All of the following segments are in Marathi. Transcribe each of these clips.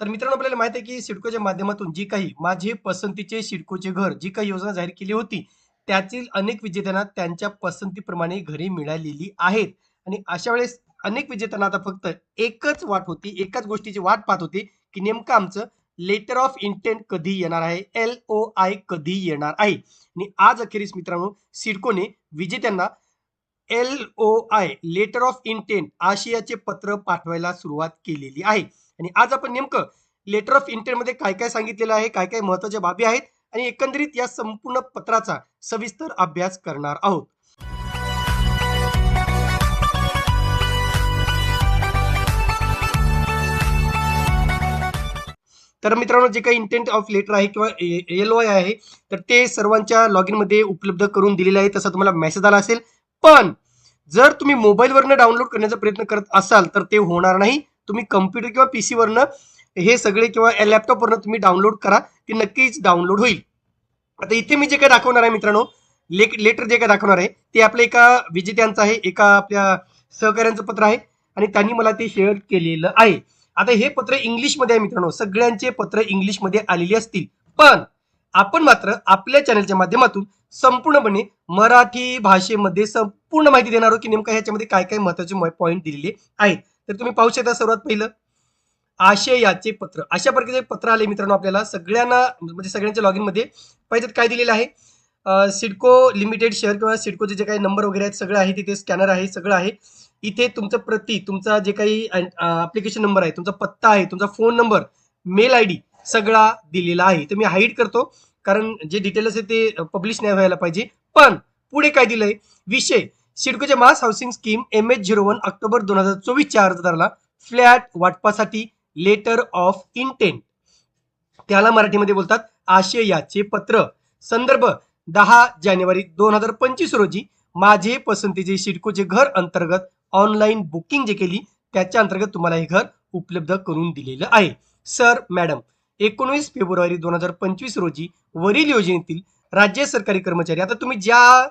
तर मित्रांनो आपल्याला माहिती आहे की सिडकोच्या माध्यमातून जी काही माझे पसंतीचे सिडकोचे घर जी काही योजना जाहीर केली होती त्यातील अनेक विजेत्यांना त्यांच्या पसंतीप्रमाणे घरे मिळालेली आहेत. आणि अशा वेळेस अनेक विजेत्यांना आता फक्त एकच वाट होती एकाच गोष्टीची वाट पाहत होती की नेमकं आमचं लेटर ऑफ इंटेंट कधी येणार आहे एल ओ आय कधी येणार आहे? आणि आज अखेरीस मित्रांनो सिडकोने विजेत्यांना L O I letter of intent आशियाचे पत्र पाठवायला सुरुवात केलेली आहे. आणि आज आपण नेमकं लेटर ऑफ इंटेंटमध्ये काय काय सांगितलेलं आहे काय काय महत्त्वाच्या बाबी आहेत आणि एकंदरीत या संपूर्ण पत्राचा सविस्तर अभ्यास करणार आहोत. तर मित्रांनो जे काही इंटेंट ऑफ लेटर आहे किंवा एल ओ आहे तर ते सर्वांच्या लॉग इनमध्ये उपलब्ध करून दिलेले आहे तसा तुम्हाला मेसेज आला असेल. पण जर तुम्ही मोबाईलवरनं डाउनलोड करण्याचा प्रयत्न करत असाल तर ते होणार नाही. तुम्ही कम्प्युटर किंवा पीसी वरनं हे सगळे किंवा लॅपटॉपवरनं तुम्ही डाउनलोड करा ते नक्कीच डाउनलोड होईल. आता इथे मी जे काय दाखवणार आहे मित्रांनो ले लेटर जे काय दाखवणार आहे ते आपल्या एका विजेत्यांचं आहे एका आपल्या सहकार्यांचं पत्र आहे आणि त्यांनी मला ते शेअर केलेलं आहे. आता हे पत्र इंग्लिशमध्ये आहे मित्रांनो सगळ्यांचे पत्र इंग्लिशमध्ये आलेली असतील. पण आपण मात्र आपल्या चॅनलच्या माध्यमातून संपूर्णपणे मराठी भाषेमध्ये संपूर्ण माहिती देणार आहोत की नेमकं ह्याच्यामध्ये काय काय महत्त्वाचे पॉईंट दिलेले आहेत. तर तुम्ही पाहू शकता सर्वात पहिलं आशयाचे पत्र. अशा प्रकारचे पत्र आले मित्रांनो आपल्याला. सगळ्यांना म्हणजे सगळ्यांच्या लॉग इनमध्ये पाहिजेत काय दिलेलं आहे? सिडको लिमिटेड शेअर किंवा सिडकोचे जे काही नंबर वगैरे आहेत सगळं आहे. तिथे स्कॅनर आहे सगळं आहे. इथे तुमचं प्रती तुमचा जे काही ऍप्लिकेशन नंबर आहे तुमचा पत्ता आहे तुमचा phone number mail I D सगळा दिलेला आहे. तर मी हाईड करतो कारण जे डिटेल्स आहे ते पब्लिश नाही व्हायला पाहिजे. पण पुढे काय दिलंय? विषय. सिडकोच्या mass housing scheme M H zero one October दोन हजार चोवीसच्या अर्जदाराला फ्लॅट वाटपासाठी लेटर ऑफ इंटेंट. त्याला मराठीमध्ये बोलतात आशयाचे पत्र. संदर्भ दहा जानेवारी दोन हजार पंचवीस रोजी माझे पसंतीचे सिडकोचे घर अंतर्गत ऑनलाईन बुकिंग जे केली त्याच्या अंतर्गत तुम्हाला हे घर उपलब्ध करून दिलेलं आहे. सर मॅडम एकोणवीस फेब्रुवारी दोन हजार पंचवीस रोजी वरील योजनेतील राज्य सरकारी कर्मचारी आता तुम्ही ज्या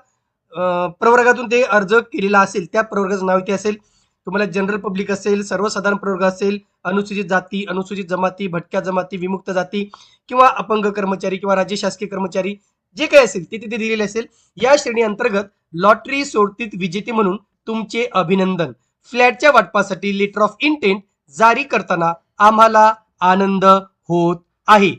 प्रवर्गातून ते अर्ज केलेला असेल त्या प्रवर्गाचं नाव इथे असेल. तुम्हाला जनरल पब्लिक असेल सर्वसाधारण प्रवर्ग असेल अनुसूचित जाती अनुसूचित जमाती भटक्या जमाती विमुक्त जाती किंवा अपंग कर्मचारी किंवा राज्य शासकीय कर्मचारी जे काही असेल ते तिथे दिलेले असेल. या श्रेणी अंतर्गत लॉटरी सोडतीत विजेते म्हणून तुमचे अभिनंदन. फ्लॅटच्या वाटपासाठी लेटर ऑफ इंटेंट जारी करताना आम्हाला आनंद होत आहे.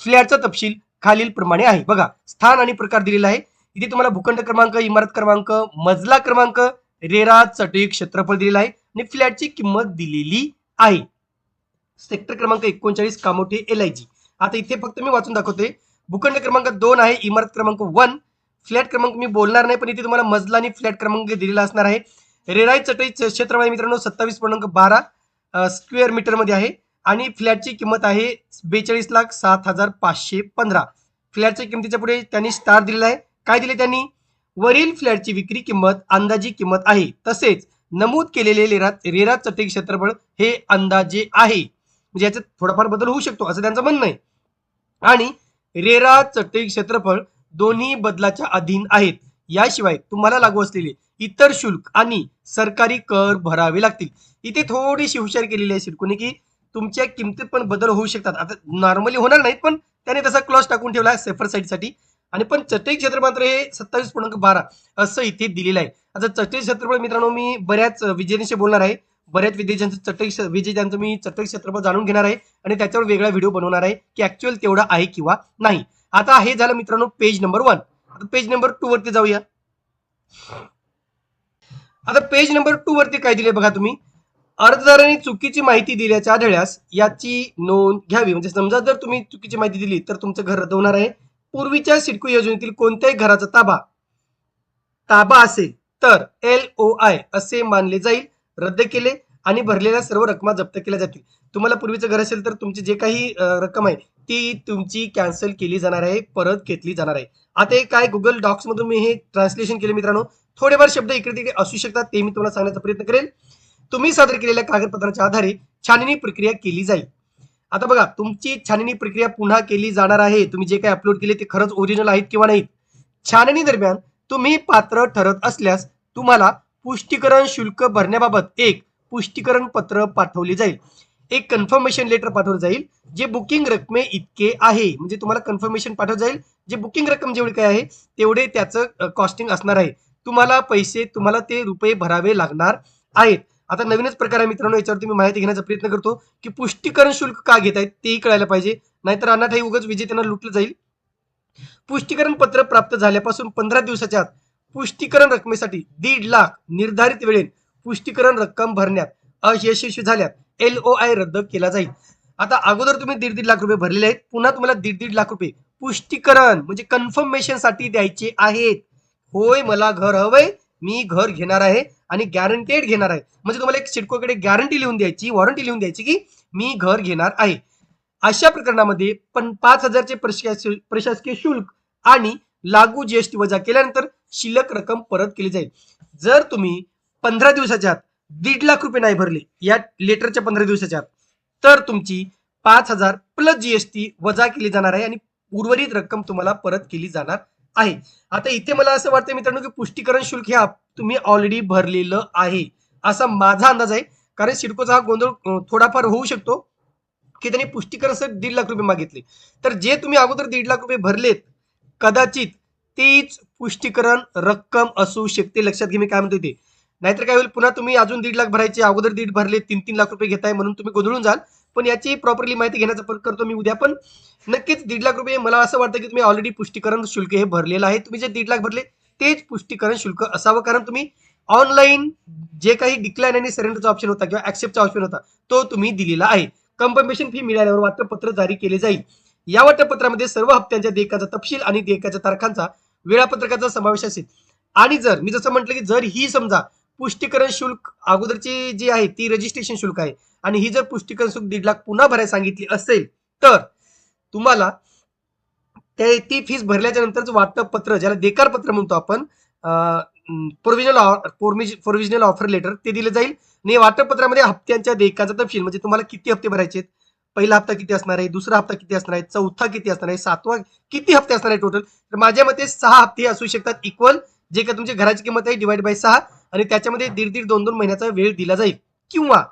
फ्लॅटचा तपशील खालील प्रमाणे आहे. बघा स्थान आणि प्रकार दिलेला आहे. इथे तुम्हाला भूखंड क्रमांक इमारत क्रमांक मजला क्रमांक रेरा चटई क्षेत्रफळ दिलेलं आहे आणि फ्लॅटची किंमत दिलेली आहे. सेक्टर क्रमांक एकोणचाळीस कामोठे एल आय जी आता इथे फक्त मी वाचून दाखवते. भूखंड क्रमांक दोन आहे इमारत क्रमांक वन. फ्लॅट क्रमांक मी बोलणार नाही पण इथे तुम्हाला मजला आणि फ्लॅट क्रमांक दिलेला असणार आहे. रेराई चटई क्षेत्रफळ आहे मित्रांनो सत्तावीस पूर्णांक बारा स्क्वेअर मीटरमध्ये आहे. आणि फ्लॅटची किंमत आहे बेचाळीस लाख सात हजार पाचशे पंधरा. फ्लॅटच्या किमतीच्या पुढे त्यांनी स्टार दिलेला आहे. काय दिले त्यांनी? वरील फ्लॅटची विक्री किंमत अंदाजी किंमत आहे. तसेच नमूद केलेले रेरा रेरा चटई क्षेत्रफळ हे अंदाजे आहे. म्हणजे याच्यात थोडाफार बदल होऊ शकतो असं त्यांचं म्हणणं आहे. आणि रेरा चटई क्षेत्रफळ दोन्ही बदलाच्या अधीन आहेत. याशिवाय तुम्हाला लागू असलेले इतर शुल्क आणि सरकारी कर भरावे लागतील. इथे थोडीशी हुशार केलेली आहे सिडकोने की तुमच्या किमतीत पण बदल होऊ शकतात. आता नॉर्मली होणार नाहीत पण त्याने तसा क्लॉज टाकून ठेवला आहे सेफर साईडसाठी आणि पण चटई क्षेत्र मात्र हे सत्तावीस पूर्णांक बारा असं इथे दिलेलं आहे. आता चटई क्षेत्रफळ मित्रांनो मी बऱ्याच विजेत्यांशी बोलणार आहे. बऱ्याच विद्यार्थ्यांचं चटई क्ष- विजेत्यांचं मी चटई क्षेत्रफळ जाणून घेणार आहे आणि त्याच्यावर वेगळा व्हिडिओ बनवणार आहे की ऍक्च्युअल तेवढा आहे किंवा नाही. आता हे झालं मित्रांनो पेज नंबर वन आता पेज नंबर टू वरती जाऊया. आता पेज नंबर टू वरती काय दिले बघा तुम्ही? अर्जदाराने चुकीची माहिती दिल्याच्या आढळल्यास याची नोंद घ्यावी. म्हणजे समजा जर तुम्ही चुकीची माहिती दिली तर तुमचं घर रद्द होणार आहे. पूर्वीच्या सिडको योजनेतील कोणत्याही घराचा ताबा ताबा असेल तर एल ओ आय असे मानले जाईल रद्द केले आणि भरलेल्या सर्व रकमा जप्त केल्या जातील. तुम्हाला पूर्वीचं घर असेल तर तुमची जे काही रक्कम आहे ती तुमची कॅन्सल केली जाणार आहे परत घेतली जाणार आहे. आता हे काय गुगल डॉक्स मधून मी हे ट्रान्सलेशन केले मित्रांनो. थोडेफार शब्द इकडे तिकडे असू शकतात ते मी तुम्हाला सांगण्याचा प्रयत्न करेल. तुम्ही सादर केलेल्या कागदपत्रांच्या आधारे छाननी प्रक्रिया केली जाईल. आता बघा तुमची छाननी प्रक्रिया पुन्हा केली जाणार आहे. तुम्ही जे काही अपलोड केले ते खरंच ओरिजिनल आहेत किंवा नाहीत. छाननी दरम्यान तुम्ही पात्र ठरत असल्यास तुम्हाला पुष्टीकरण शुल्क भरण्याबाबत एक पुष्टीकरण पत्र पाठवले जाईल. एक कन्फर्मेशन लेटर पाठवलं जाईल जे बुकिंग रकमे इतके आहे. म्हणजे तुम्हाला कन्फर्मेशन पाठवलं जाईल. जे बुकिंग रक्कम जेवढी काय आहे तेवढे त्याचं कॉस्टिंग असणार आहे. तुम्हाला पैसे तुम्हाला ते रुपये भरावे लागणार आहेत. आता नवीनच प्रकार आहे मित्रांनो याच्यावरती मी माहिती घेण्याचा प्रयत्न करतो की पुष्टीकरण शुल्क का घेत आहेत तेही कळायला पाहिजे. नाहीतर अनाठाई उगाच विजेत्यांना लुटलं जाईल. पुष्टीकरण पत्र प्राप्त झाल्यापासून पंधरा दिवसाच्या आत पुष्टीकरण रकमेसाठी दीड लाख निर्धारित वेळेत पुष्टीकरण रक्कम भरण्यात अयशस्वी झाल्यात. एल ओ आय रद्द केला जाईल. आता अगोदर तुम्ही दीड दीड लाख रुपये भरलेले आहेत पुन्हा तुम्हाला दीड दीड लाख रुपये पुष्टीकरण म्हणजे कन्फर्मेशनसाठी द्यायचे आहेत. होय मला घर हवंय. मी घर घेणार आहे आणि गॅरंटेड घेणार आहे. म्हणजे तुम्हाला एक सिडकोकडे गॅरंटी लिहून द्यायची वॉरंटी लिहून द्यायची की मी घर घेणार आहे. अशा प्रकरणामध्ये पण पाच हजारचे प्रशासकीय प्रशासकीय शुल्क आणि लागू जीएसटी वजा केल्यानंतर शिल्लक रक्कम परत केली जाईल. जर तुम्ही पंधरा दिवसाच्या आत दीड लाख रुपये नाही भरले या लेटरच्या पंधरा दिवसाच्या आत तर तुमची पाच हजार प्लस जीएसटी वजा केली जाणार आहे आणि उर्वरित रक्कम तुम्हाला परत केली जाणार आहे. आता इथे मला असं वाटतं मित्रांनो की पुष्टीकरण शुल्क हे तुम्ही ऑलरेडी भरलेलं आहे. असा माझा अंदाज आहे. कारण सिडकोचा हा गोंधळ थोडाफार होऊ शकतो की त्यांनी पुष्टीकरण सर दीड लाख रुपये मागितले. तर जे तुम्ही अगोदर दीड लाख रुपये भरलेत कदाचित तीच पुष्टीकरण रक्कम असू शकते. लक्षात घे मी काय म्हणतो ते. नाहीतर काय होईल पुन्हा तुम्ही अजून दीड लाख भरायचे अगोदर दीड भरले तीन तीन लाख रुपये घेताय म्हणून तुम्ही गोंधळून जाल. पण याची प्रॉपरली माहिती घेण्याचा प्रयत्न करतो मी उद्या. पण नक्कीच दीड लाख रुपये मला असं वाटतं की तुम्ही ऑलरेडी पुष्टीकरण शुल्क हे भरलेलं आहे. तुम्ही जे दीड लाख भरले तेच पुष्टीकरण शुल्क असावं. कारण तुम्ही ऑनलाईन जे काही डिक्लाईन आणि सरेंडरचा ऑप्शन होता किंवा ऍक्सेप्टचा ऑप्शन होता तो तुम्ही दिलेला आहे. कन्फर्मेशन फी मिळाल्यावर वाटपत्र जारी केले जाईल. या वाटपत्रामध्ये सर्व हप्त्यांच्या देयकाचा तपशील आणि देयकाच्या तारखांचा वेळापत्रकाचा समावेश असेल. आणि जर मी जसं म्हटलं की जर ही समजा पुष्टीकरण शुल्क अगोदरची जी आहे ती रजिस्ट्रेशन शुल्क आहे आणि ही जर पुष्टीकरण सुख दीड लाख पुन्हा भरायला सांगितली असेल तर तुम्हाला ते ती फीस भरल्याच्या नंतरच वाटप पत्र ज्याला देकार पत्र म्हणतो आपण प्रोव्हिजनल प्रोव्हिजनल ऑफर लेटर ते दिलं जाईल. आणि वाटप पत्रामध्ये हप्त्यांच्या देयकाचा तपशील म्हणजे तुम्हाला किती हप्ते भरायचे आहेत? पहिला हप्ता किती असणार आहे? दुसरा हप्ता किती असणार आहे? चौथा किती असणार आहे? सातवा किती हप्ते असणार आहे टोटल तर माझ्या मते सहा हप्ते असू शकतात इक्वल जे का तुमच्या घराची किंमत आहे डिवाइड बाय सहा. आणि त्याच्यामध्ये दीड दीड दोन दोन महिन्याचा वेळ दिला जाईल. किंवा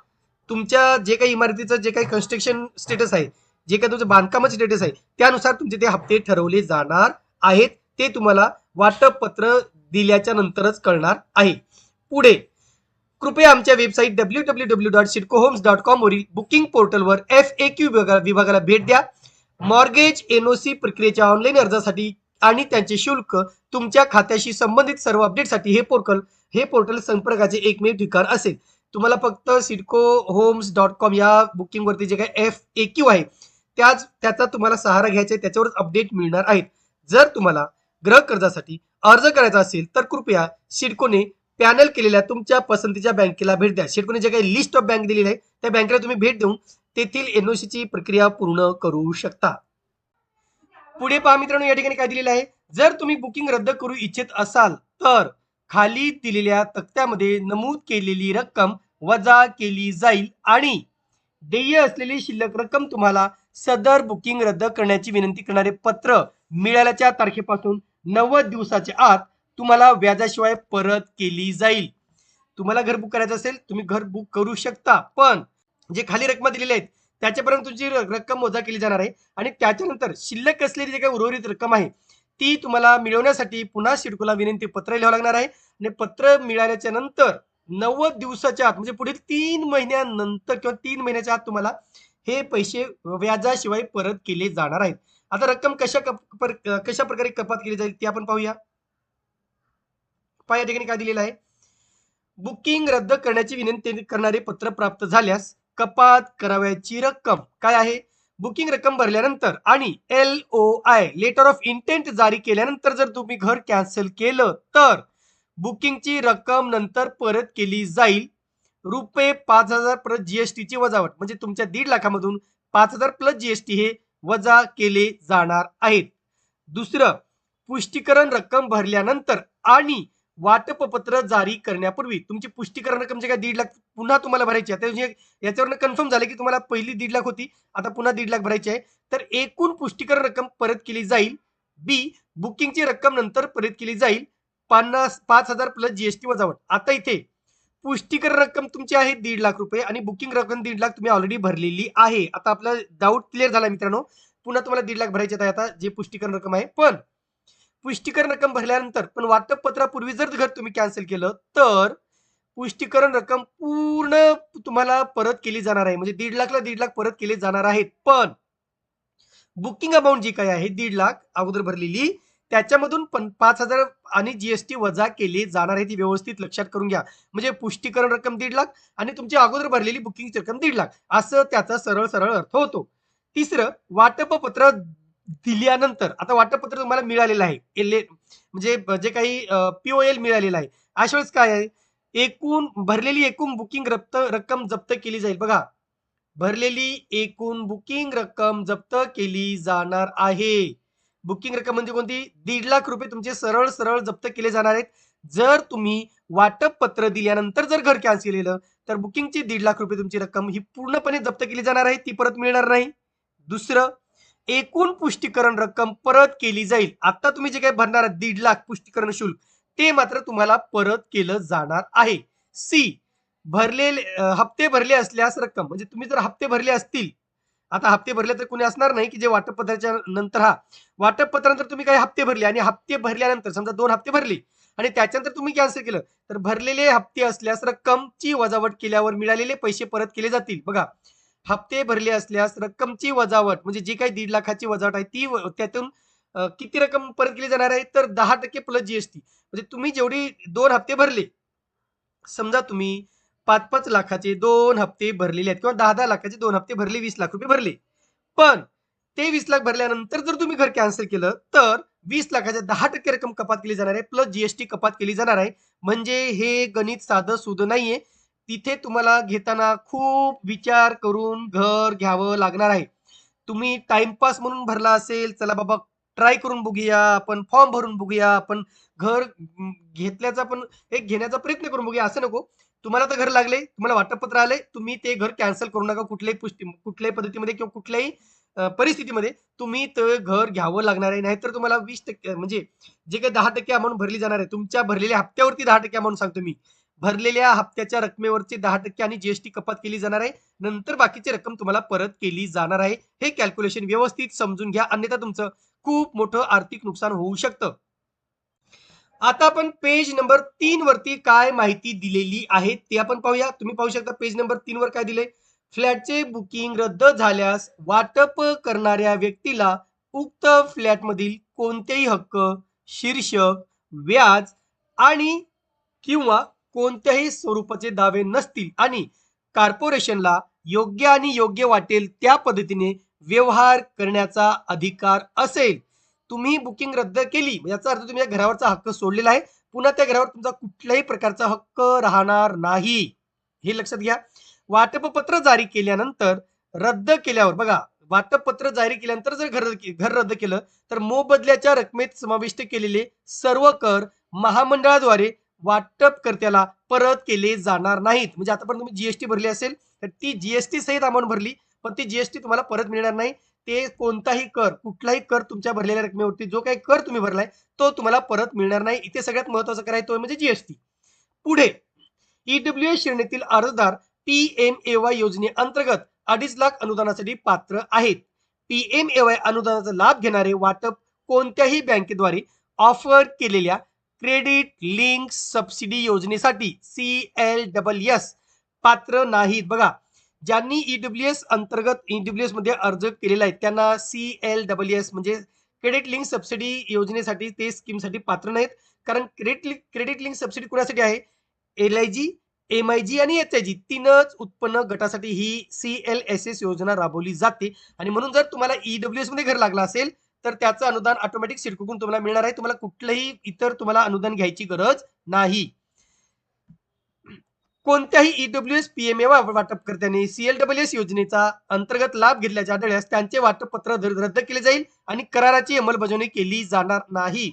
तुमच्या जे काही इमारतीचं जे काही कन्स्ट्रक्शन स्टेटस आहे जे काही तुमचं बांधकामाचं स्टेटस आहे त्यानुसार तुमचे ते हप्ते ठरवले जाणार आहेत. ते तुम्हाला वाटप पत्र दिल्याच्या नंतरच कळणार आहे. पुढे कृपया आमच्या website W W W dot CIDCO homes dot com वरील बुकिंग पोर्टलवर एफ ए क्यू विभागाला भेट द्या. मॉर्गेज एनओसी प्रक्रियेच्या ऑनलाईन अर्जासाठी आणि त्यांचे शुल्क तुमच्या खात्याशी संबंधित सर्व अपडेटसाठी हे पोर्टल हे पोर्टल संपर्काचे एकमेव ठिकाण असेल. तुम्हाला फक्त सिडको होम्स डॉट कॉम या बुकिंगवरती जे काही एफ ए क्यू आहे त्याच त्याचा तुम्हाला सहारा घ्यायचा आहे त्याच्यावरच अपडेट मिळणार आहेत. जर तुम्हाला ग्रह कर्जासाठी अर्ज करायचा असेल तर कृपया सिडकोने पॅनल केलेल्या तुमच्या पसंतीच्या बँकेला भेट द्या. सिडकोने जे काही लिस्ट ऑफ बँक दिलेली आहे त्या बँकेला तुम्ही भेट देऊन तेथील एनओसीची प्रक्रिया पूर्ण करू शकता. पुढे पहा मित्रांनो या ठिकाणी काय दिलेलं आहे. जर तुम्ही बुकिंग रद्द करू इच्छित असाल तर खाली दिलेल्या तक्त्यामध्ये नमूद केलेली रक्कम वजा केली जाईल आणि देय असलेली शिल्लक रक्कम तुम्हाला सदर बुकिंग रद्द करण्याची विनंती करणारे पत्र मिळाल्याच्या तारखेपासून नव्वद दिवसाच्या आत तुम्हाला व्याजाशिवाय परत केली जाईल. तुम्हाला घर बुक करायचं असेल तुम्ही घर बुक करू शकता पण जे खाली रक्कम दिलेल्या आहेत त्याच्यापर्यंत तुमची र- रक्कम वजा केली जाणार आहे आणि त्याच्यानंतर शिल्लक असलेली जी काही उर्वरित रक्कम आहे ती तुम्हाला मिळवण्यासाठी पुन्हा सिडकोला विनंती पत्र लिहावं लागणार आहे. आणि पत्र मिळाल्याच्या नंतर नव्वद दिवसाच्या आत म्हणजे पुढील तीन महिन्यानंतर किंवा तीन महिन्याच्या आत तुम्हाला हे पैसे व्याजाशिवाय परत केले जाणार आहेत. आता रक्कम कशा कप- पर- कशा प्रकारे कपात केली जाईल ते आपण पाहूया. पहा या ठिकाणी काय दिलेलं आहे. बुकिंग रद्द करण्याची विनंती करणारे पत्र प्राप्त झाल्यास कपात करावयाची रक्कम काय आहे? बुकिंग रक्कम भरल्यानंतर आणि L O I letter of intent जारी केल्यानंतर जर तुम्ही घर कॅन्सल केलं तर बुकिंगची रक्कम नंतर परत केली जाईल. रुपये पाच हजार प्लस जीएसटीची वजावट म्हणजे तुमच्या दीड लाखामधून पाच हजार प्लस जीएसटी हे वजा केले जाणार आहेत. दुसरं पुष्टीकरण रक्कम भरल्यानंतर आणि वाटपपत्र जारी करण्यापूर्वी तुमची पुष्टीकरण रक्कम जे काय दीड लाख पुन्हा तुम्हाला भरायची आहे. म्हणजे याच्यावरनं कन्फर्म झालं की तुम्हाला पहिली दीड लाख होती. आता पुन्हा दीड लाख भरायची आहे. तर एकूण पुष्टीकरण रक्कम परत केली जाईल. बी बुकिंगची रक्कम नंतर परत केली जाईल. पन्नास पाच हजार प्लस जीएसटी वजावट आता इथे पुष्टीकरण रक्कम तुमची आहे दीड लाख रुपये आणि बुकिंग रक्कम दीड लाख तुम्ही ऑलरेडी भरलेली आहे. आता आपला डाऊट क्लिअर झाला मित्रांनो. पुन्हा तुम्हाला दीड लाख भरायचे आहे आता जे पुष्टीकरण रक्कम आहे. पण पुष्टीकरण रक्कम भरल्यानंतर पण वाटपपत्रापूर्वी जर घर तुम्ही कॅन्सल केलं तर पुष्टीकरण रक्कम पूर्ण तुम्हाला परत केली जाणार आहे. म्हणजे दीड लाखला दीड लाख परत केले जाणार आहेत. पण बुकिंग अमाऊंट जी काय आहे दीड लाख अगोदर भरलेली त्याच्यामधून पण पाच हजार आणि जीएसटी वजा केली जाणार आहे ती व्यवस्थित लक्षात करून घ्या. म्हणजे पुष्टीकरण रक्कम दीड लाख आणि तुमची अगोदर भरलेली बुकिंगची रक्कम दीड लाख. असं त्याचा सरळ सरळ अर्थ होतो. तिसरं वाटप पत्र दिल्यानंतर आता वाटपत्र तुम्हाला मिळालेलं आहे. म्हणजे जे काही पीओएल मिळालेलं आहे. अशा वेळेस काय आहे? एकूण भरलेली एकूण बुकिंग रक्त रक्कम जप्त केली जाईल. बघा भरलेली एकूण बुकिंग रक्कम जप्त केली जाणार आहे. बुकिंग रक्कम म्हणजे कोणती? दीड लाख रुपये तुमचे सरळ सरळ जप्त केले जाणार आहेत. जर तुम्ही वाटप पत्र दिल्यानंतर जर घर कॅन्सल केलेलं तर बुकिंगची दीड लाख रुपये तुमची रक्कम ही पूर्णपणे जप्त केली जाणार आहे. ती परत मिळणार नाही. दुसरं एकूण पुष्टीकरण रक्कम परत केली जाईल. आता तुम्ही जे काही भरणार दीड लाख पुष्टीकरण शुल्क ते मात्र तुम्हाला परत केलं जाणार आहे. सी भरलेले हप्ते भरले असल्यास रक्कम म्हणजे तुम्ही जर हप्ते भरले असतील आता हप्ते भरले तर कोणी असणार नाही की जे वाटप पत्राच्या नंतर हा. वाटप पत्रानंतर तुम्ही काही हप्ते भरले आणि हप्ते भरल्यानंतर समजा दोन हप्ते भरले आणि त्याच्यानंतर तुम्ही कॅन्सल केलं तर भरलेले हप्ते असल्यास रक्कमची वजावट केल्यावर मिळालेले पैसे परत केले जातील. बघा हप्ते भरले असल्यास रक्कमची वजावट म्हणजे जी काही दीड लाखाची वजावट आहे ती त्यातून किती रक्कम परत केली जाणार आहे? तर दहा टक्के प्लस जीएसटी म्हणजे तुम्ही जेवढी दोन हप्ते भरले समजा तुम्ही पाच पाच लाखाचे दोन हप्ते भरलेले आहेत किंवा दहा दहा लाखाचे दोन हप्ते भरले वीस लाख रुपये भरले. पण ते वीस लाख भरल्यानंतर जर तुम्ही घर कॅन्सल केलं तर वीस लाखाच्या दहा टक्के रक्कम कपात केली जाणार आहे प्लस जीएसटी कपात केली जाणार आहे. म्हणजे हे गणित साधं सुद नाहीये. तिथे तुम्हाला घेताना खूप विचार करून घर घ्यावं लागणार आहे. तुम्ही टाइमपास म्हणून भरला असेल चला बाबा ट्राय करून बघूया आपण फॉर्म भरून बघूया आपण घर घेतल्याचा पण एक घेण्याचा प्रयत्न करून बघूया असं नको. तुम्हाला तर घर लागले तुम्हाला वाटपत्र आले तुम्ही ते घर कॅन्सल करू नका कुठल्याही पुष्टी कुठल्याही पद्धतीमध्ये किंवा कुठल्याही परिस्थितीमध्ये. तुम्ही ते घर घ्यावं लागणार आहे नाहीतर तुम्हाला वीस टक्के म्हणजे जे काही दहा टक्के अमाऊंट भरली जाणार आहे तुमच्या भरलेल्या हप्त्यावरती दहा टक्के अमाऊंट सांगतो मी. भरलेल्या हप्त्याच्या रकमेवरची दहा टक्के आणि जीएसटी कपात केली जाणार आहे. नंतर बाकीची रक्कम तुम्हाला परत केली जाणार आहे. हे कॅल्क्युलेशन व्यवस्थित समजून घ्या. अन्यथा तुमचं खूप मोठं आर्थिक नुकसान होऊ शकतं. आता आपण पेज नंबर तीन वरती काय माहिती दिलेली आहे ते आपण पाहूया. तुम्ही पाहू शकता पेज नंबर तीन वर काय दिले फ्लॅटचे बुकिंग रद्द झाल्यास वाटप करणाऱ्या व्यक्तीला उक्त फ्लॅटमधील कोणतेही हक्क शीर्षक व्याज आणि किंवा कोणत्याही स्वरूपाचे दावे नसतील आणि कॉर्पोरेशनला योग्य आणि योग्य वाटेल त्या पद्धतीने व्यवहार करण्याचा अधिकार असेल. तुम्ही बुकिंग रद्द केली याचा अर्थ तुम्ही या घरावरचा हक्क सोडलेला आहे. पुन्हा त्या घरावर तुमचा कुठल्याही प्रकारचा हक्क राहणार नाही. हे लक्षात घ्या. वाटपपत्र जारी केल्यानंतर रद्द केल्यावर बघा वाटपपत्र जारी केल्यानंतर जर घर घर रद्द केलं तर मोबदल्याच्या रकमेत समाविष्ट केलेले सर्व कर महामंडळाद्वारे वाटपकर्त्याला परत केले जाणार नाहीत. म्हणजे आतापर्यंत तुम्ही जीएसटी भरली असेल तर ती जीएसटी सहित अमाऊंट भरली पण ती जीएसटी तुम्हाला परत मिळणार नाही. ते कोणताही कर कुठलाही कर तुमच्या भरलेल्या रकमेवरती जो काही कर तुम्ही भरलाय तो तुम्हाला परत मिळणार नाही. इथे सगळ्यात महत्त्वाचा कर आहे तो म्हणजे जीएसटी पुढे ईडब्ल्यू एस श्रेणीतील अर्जदार पी एम ए वाय योजनेअंतर्गत अडीच लाख अनुदानासाठी पात्र आहेत. पी एम ए वाय अनुदानाचा लाभ घेणारे वाटप कोणत्याही बँकेद्वारे ऑफर केलेल्या क्रेडिट लिंक सबसिडी योजनेसाठी सी एल डबल एस पात्र नाहीत. बघा ज्यांनी ईडब्ल्यू एस अंतर्गत ईडब्ल्यू एसमध्ये अर्ज केलेला आहे त्यांना सी एल डबल एस म्हणजे क्रेडिट लिंक सबसिडी योजनेसाठी ते स्कीमसाठी पात्र नाहीत. कारण क्रेडिट क्रेडिट लिंक सबसिडी कुणासाठी आहे? L I G M I G आणि एच आय जी तीनच उत्पन्न गटासाठी ही सी एल एस एस योजना राबवली जाते. आणि म्हणून जर तुम्हाला ईडब्ल्यू एसमध्ये घर लागला असेल तर त्याचं अनुदान ऑटोमॅटिक सिडकोकडून तुम्हाला मिळणार आहे. तुम्हाला कुठलंही इतर तुम्हाला अनुदान घ्यायची गरज नाही. कोणत्याही ईडब्ल्यू एस पीएमए वाटपकर्त्याने सीएलडब्ल्यू एस योजनेचा अंतर्गत लाभ घेतल्याच्या आढळल्यास त्यांचे वाटपपत्र रद्द केले जाईल आणि कराराची अंमलबजावणी केली जाणार नाही.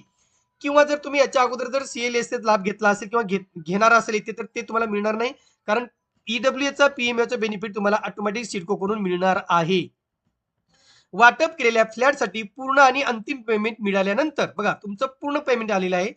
किंवा जर तुम्ही याच्या अगोदर जर सीएलएस लाभ घेतला असेल किंवा घेणार असेल इथे तर ते तुम्हाला मिळणार नाही. कारण ईडब्ल्यू चा पीएमएचा बेनिफिट तुम्हाला ऑटोमॅटिक सिडकोकडून मिळणार आहे. वाटप केलेल्या फ्लॅटसाठी पूर्ण आणि अंतिम पेमेंट मिळाल्यानंतर बघा तुमचं पूर्ण पेमेंट आलेलं आहे.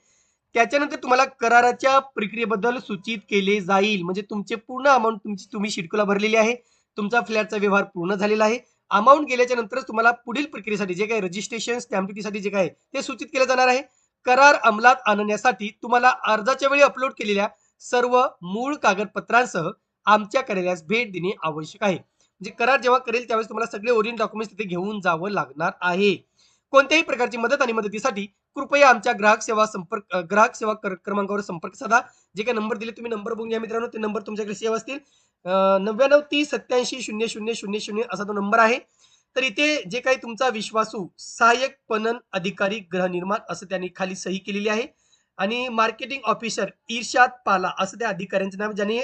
त्याच्यानंतर तुम्हाला कराराच्या प्रक्रियेबद्दल सूचित केले जाईल. म्हणजे तुमचे पूर्ण अमाऊंट तुमची तुम्ही शिडकोला भरलेली आहे. तुमचा फ्लॅटचा व्यवहार पूर्ण झालेला आहे. अमाऊंट गेल्याच्या नंतरच तुम्हाला पुढील प्रक्रियेसाठी जे काही रजिस्ट्रेशन स्टॅम्प जे काय ते सूचित केलं जाणार आहे. करार अंमलात आणण्यासाठी तुम्हाला अर्जाच्या वेळी अपलोड केलेल्या सर्व मूळ कागदपत्रांसह आमच्या कार्यालयास भेट देणे आवश्यक आहे. जे करार जेव्हा करेल त्यावेळेस तुम्हाला सगळे ओरिजिनल डॉक्युमेंट्स तिथे घेऊन जावं लागणार आहे. कोणत्याही प्रकारची मदत आणि मदतीसाठी कृपया आमच्या ग्राहक सेवा संपर्क ग्राहक सेवा कर- क्रमांकावर संपर्क साधा. जे काही नंबर दिले तुम्ही नंबर बघून घ्या मित्रांनो. ते नंबर तुमच्याकडे सेव्ह असतील. नव्याण्णव तीस सत्याऐंशी शून्य शून्य शून्य शून्य असा तो नंबर आहे. तर इथे जे काही तुमचा विश्वासू सहाय्यक पणन अधिकारी गृहनिर्माण असं त्यांनी खाली सही केलेली आहे. आणि मार्केटिंग ऑफिसर इर्शाद पाला असं त्या अधिकाऱ्यांचं नाव ज्यांनी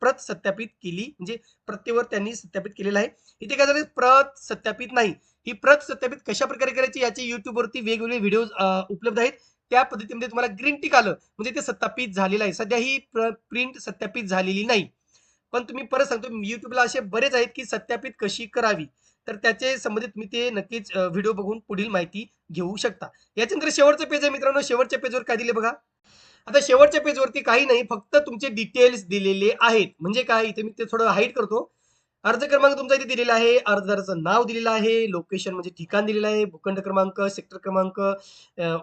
प्रत सत्यापित केली म्हणजे प्रत्येवर त्यांनी सत्यापित केलेलं आहे. इथे काय झालं प्रत सत्यापित नाही. ही प्रत सत्यापित कशा प्रकारे करायची याचे युट्यूबवरती वेगवेगळे व्हिडिओ उपलब्ध आहेत. त्या पद्धतीमध्ये तुम्हाला ग्रीन टिक आलं म्हणजे ते सत्यापित झालेलं आहे. सध्या ही प्रिंट सत्यापित झालेली नाही. पण तुम्ही परत सांगतो युट्यूबला असे बरेच आहेत की सत्यापित कशी करावी? तर त्याचे संबंधित तुम्ही ते नक्कीच व्हिडिओ बघून पुढील माहिती घेऊ शकता. याच्यानंतर शेवटचं पेज आहे मित्रांनो. शेवटच्या पेजवर काय दिले बघा? आता शेवटच्या पेजवरती काही नाही फक्त तुमचे डिटेल्स दिलेले आहेत. म्हणजे काय? इथे मी ते थोडं हाईट करतो. अर्ज क्रमांक तुमचा इथे दिलेला आहे. अर्जदाराचं नाव दिलेलं आहे. लोकेशन म्हणजे ठिकाण दिलेलं आहे. भूखंड क्रमांक सेक्टर क्रमांक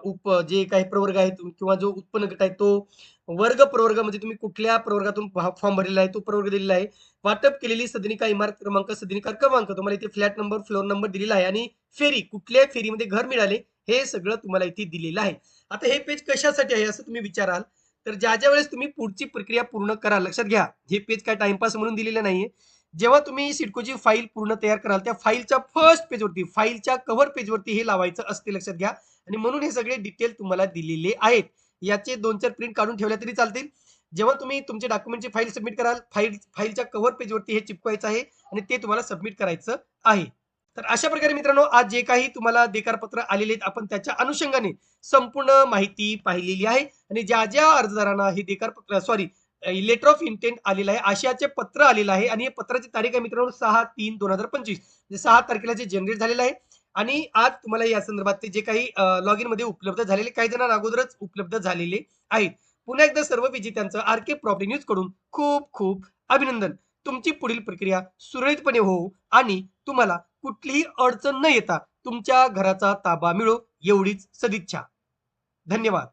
उप जे काही प्रवर्ग आहेत किंवा जो उत्पन्न गट आहे तो. वर्ग प्रवर्ग म्हणजे तुम्ही कुठल्या प्रवर्गातून फॉर्म भरलेला आहे तो प्रवर्ग दिलेला आहे. वाटप केलेली सदनिका इमारत क्रमांक सदनिका क्रमांक तुम्हाला इथे फ्लॅट नंबर फ्लोअर नंबर दिलेला आहे आणि फेरी कुठल्या फेरीमध्ये घर मिळाले हे सगळं तुम्हाला इथे दिलेलं आहे. आता हे पेज कशासाठी आहे असं तुम्ही विचाराल? तर ज्या ज्या वेळेस तुम्ही पुढची प्रक्रिया पूर्ण कराल लक्षात घ्या हे पेज काय टाइमपास म्हणून दिलेलं नाहीये. जेव्हा तुम्ही सिडकोची फाईल पूर्ण तयार कराल त्या फाईलच्या फर्स्ट पेजवरती फाईलच्या कव्हर पेजवरती हे लावायचं असते लक्षात घ्या. आणि म्हणून हे सगळे डिटेल तुम्हाला दिलेले आहेत. याचे दोन चार प्रिंट काढून ठेवल्या तरी चालतील. जेव्हा तुम्ही तुमचे डॉक्युमेंटची फाईल सबमिट कराल फाईल फाईलच्या कव्हर पेजवरती हे चिपकवायचं आहे आणि ते तुम्हाला सबमिट करायचं आहे. तर अशा प्रकारे मित्रांनो आज जे काही तुम्हाला देकारपत्र आलेले आहेत आपण त्याच्या अनुषंगाने संपूर्ण माहिती पाहिलेली आहे. आणि ज्या ज्या अर्जदारांना हे देकारपत्र सॉरी लेटर ऑफ इंटेंट आलेलं आहे आशियाचे पत्र आलेलं आहे. आणि हे पत्राची तारीख आहे मित्रांनो सहा तीन दोन हजार पंचवीस. म्हणजे सहा तारखेला जे जनरेट झालेलं आहे आणि आज तुम्हाला या संदर्भात ते जे काही लॉग इनमध्ये उपलब्ध झालेले काही जणांना अगोदरच उपलब्ध झालेले आहेत. पुन्हा एकदा सर्व विजेत्यांचं आर के प्रॉपर्टी न्यूजकडून खूप खूप अभिनंदन. तुमची पुढील प्रक्रिया सुरळीतपणे हो आणि तुम्हाला कुठलीही अडचण न येता तुमच्या घराचा ताबा मिळो एवढीच सदिच्छा. धन्यवाद.